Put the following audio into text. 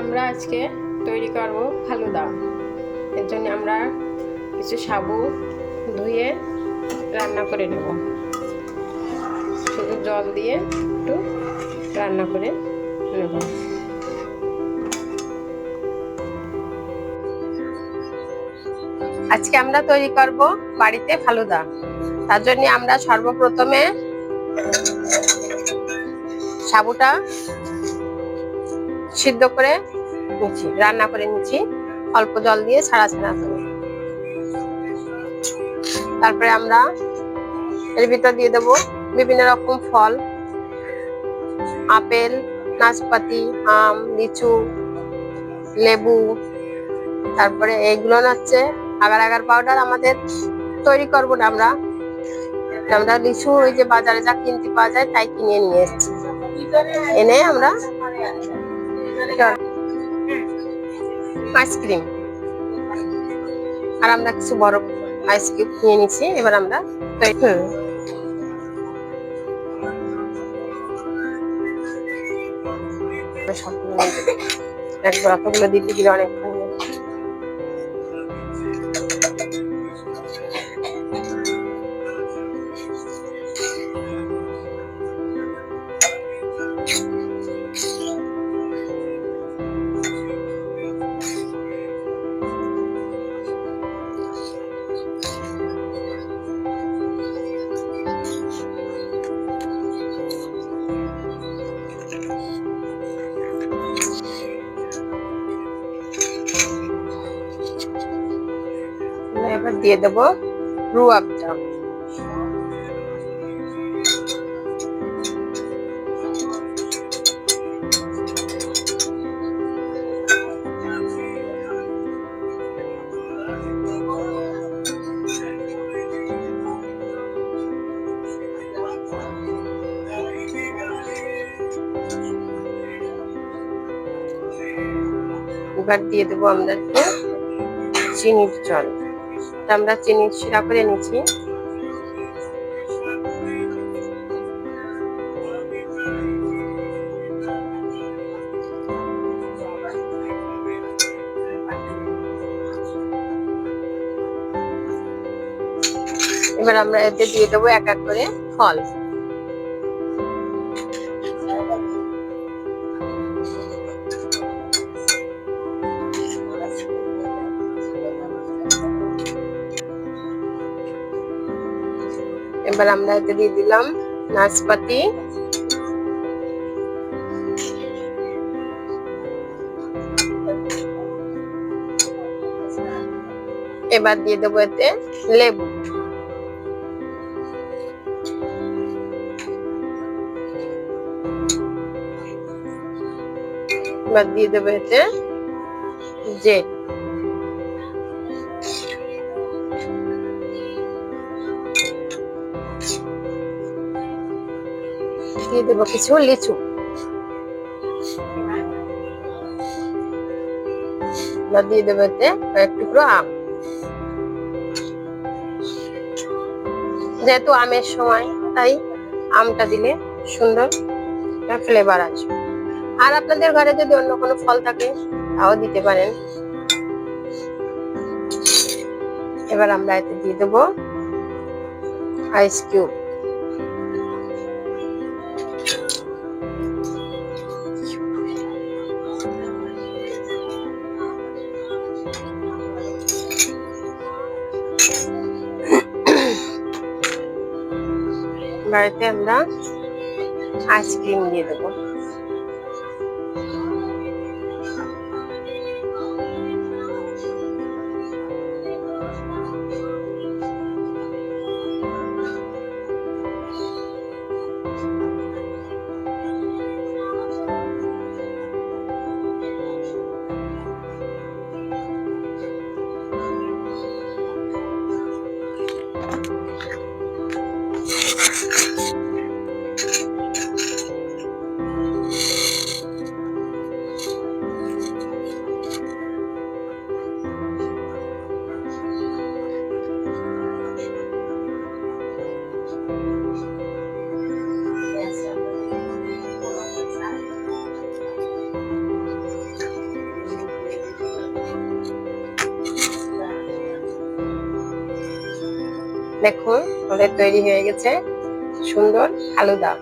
আমরা আজকে তৈরি করব ফালুদা এর জন্য আমরা কিছু সাবু ধুয়ে রান্না করে নেব। শুধু জল দিয়ে একটু রান্না করে নেব। আজকে আমরা তৈরি করব বাড়িতে ফালুদা তার জন্য আমরা সর্বপ্রথমে সাবুটা সিদ্ধ করে নিচ্ছি, রান্না করে নিচ্ছি। অল্প জল দিয়ে ছাড়া ছাড়া করে তারপরে আমরা এর ভিতর দিয়ে দেবো বিভিন্ন রকম ফল। আপেল, নাশপাতি, আম, লিচু, লেবু। তারপরে এইগুলো হচ্ছে আগার আগার পাউডার আমাদের তৈরি করব না আমরা। আমরা লিচু ওই যে বাজারে যা কিনতে পাওয়া যায় তাই কিনে নিয়ে এসেছি। এনে আমরা আইসক্রিম আর আমরা কিছু বরফ আইসক্রিম নিয়ে নিচ্ছি এবার আমরা একবার অতগুলো দিতে গেলে অনেক এবার দিয়ে দেবো রুয়াবটা এবার দিয়ে দেবো আমরা একটু চিনির তা আমরা চিনি শিরা করে নিচ্ছি এবার আমরা এতে দিয়ে দেবো এক এক করে ফল। এবার আমরা এতে দিয়ে দিলাম নাশপাতি এবার দিয়ে দেবো এতে লেবু। এবার দিয়ে দেবো এতে জেট দিয়ে দেবো কিছু, লিচু। দিয়ে দেবো এতে কয়েক টুকরো আম। যেহেতু আমের সময়, তাই আমটা দিলে সুন্দর ফ্লেভার আসবে আর আপনাদের ঘরে যদি অন্য কোনো ফল থাকে, তাও দিতে পারেন। এবার আমরা এতে দিয়ে দেবো আইস কিউব বাড়িতে আমরা আইসক্রিম দিয়ে দেবো। দেখুন আমাদের তৈরি হয়ে গেছে সুন্দর ফালুদা